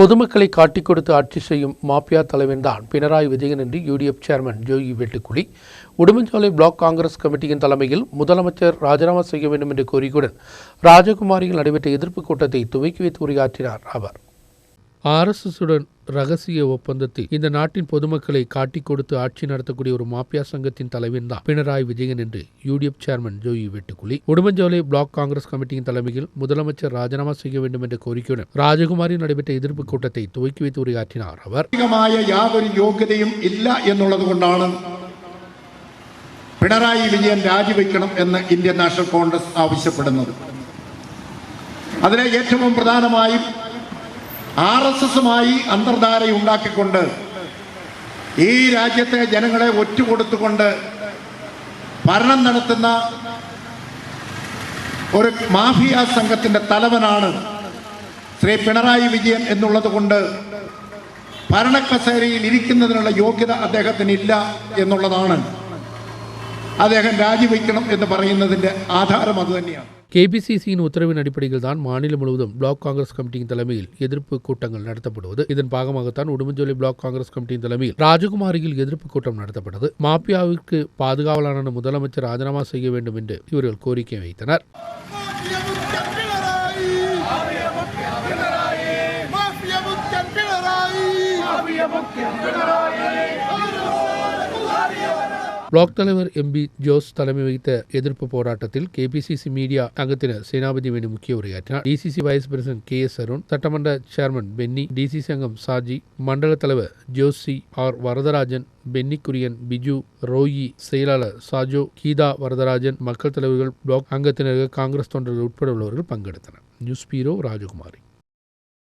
பொதுமக்களை காட்டிக் கொடுத்து ஆட்சி செய்யும் மாபியா தலைவன்தான் பினராயி விஜயன் என்று UDF chairman Jogi Vettukudi Udumanchola block Congress கமிட்டியின் தலைமையில் முதலமைச்சர் ராஜினாமா செய்ய வேண்டும் என்று கோரிக்கையுடன் ராஜகுமாரியில் நடைபெற்ற எதிர்ப்பு கூட்டத்தை துவக்கி வைத்து உரையாற்றினார் அவர். ஆர்எஸ்எஸுடன் ரகசிய ஒப்பந்தத்தில் இந்த நாட்டின் பொதுமக்களை காட்டிக் கொடுத்து ஆட்சி நடத்தக்கூடிய ஒரு மாபியா சங்கத்தின் தலைவன் தான் பினராயி விஜயன் என்று UDF chairman Joy Vettukuzhi Udumancholai block Congress கமிட்டியின் தலைமையில் முதலமைச்சர் ராஜினாமா செய்ய வேண்டும் என்ற கோரிக்கையுடன் ராஜகுமாரி நடைபெற்ற எதிர்ப்பு கூட்டத்தை துவக்கி வைத்து உரையாற்றினார் அவர் മായ യാതൊരു യോഗ്യതയും ഇല്ല എന്നുള്ളത് കൊണ്ടാണ് പിണറായി വിജയൻ രാജിവെക്കണം എന്ന് ഇന്ത്യൻ നാഷണൽ കോൺഗ്രസ് ആവശ്യപ്പെടുന്നത് അതിലെ ഏറ്റവും പ്രധാനമായും ആർ എസ് എസുമായി അന്തർധാരയുണ്ടാക്കിക്കൊണ്ട് ഈ രാജ്യത്തെ ജനങ്ങളെ ഒറ്റുകൊടുത്തുകൊണ്ട് ഭരണം നടത്തുന്ന ഒരു മാഫിയ സംഘത്തിന്റെ തലവനാണ് ശ്രീ പിണറായി വിജയൻ എന്നുള്ളത് കൊണ്ട് ഭരണക്കസേരയിൽ ഇരിക്കുന്നതിനുള്ള യോഗ്യത അദ്ദേഹത്തിന് ഇല്ല എന്നുള്ളതാണ്. അദ്ദേഹം രാജിവെക്കണം എന്ന് പറയുന്നതിന്റെ ആധാരം അതുതന്നെയാണ്. கேபிசிசியின் உத்தரவின் அடிப்படையில் தான் மாநிலம் முழுவதும் பிளாக் காங்கிரஸ் கமிட்டியின் தலைமையில் எதிர்ப்பு கூட்டங்கள் நடத்தப்படுவது. இதன் பாகமாகத்தான் உடுமஞ்சோலை பிளாக் காங்கிரஸ் கமிட்டியின் தலைமையில் ராஜகுமாரியில் எதிர்ப்பு கூட்டம் நடத்தப்பட்டது. மாபியாவிற்கு பாதுகாவலான முதலமைச்சர் ராஜினாமா செய்ய வேண்டும் என்று இவர்கள் கோரிக்கை வைத்தனர். முக்கியம் பிணராயி പിണറായി മാഫിയ മുഖ്യൻ പിണറായി பிளாக் தலைவர் எம்பி ஜோஸ் தலைமை வகித்த எதிர்ப்பு போராட்டத்தில் கேபிசிசி மீடியா அங்கத்தினர் சேனாபதி வேணு முக்கிய உரையாற்றினார் DCC vice president K S Arun சட்டமன்ற சேர்மன் பென்னி டிசிசி அங்கம் சாஜி மண்டல தலைவர் ஜோசி ஆர் வரதராஜன் பென்னி குரியன் பிஜு ரோயி செயலாளர் சாஜோ கீதா வரதராஜன் மக்கள் தலைவர்கள் பிளாக் அங்கத்தினர்கள் காங்கிரஸ் தொண்டர்கள் உட்பட உள்ளவர்கள் பங்கெடுத்தனர் நியூஸ் பீரோ ராஜகுமாரி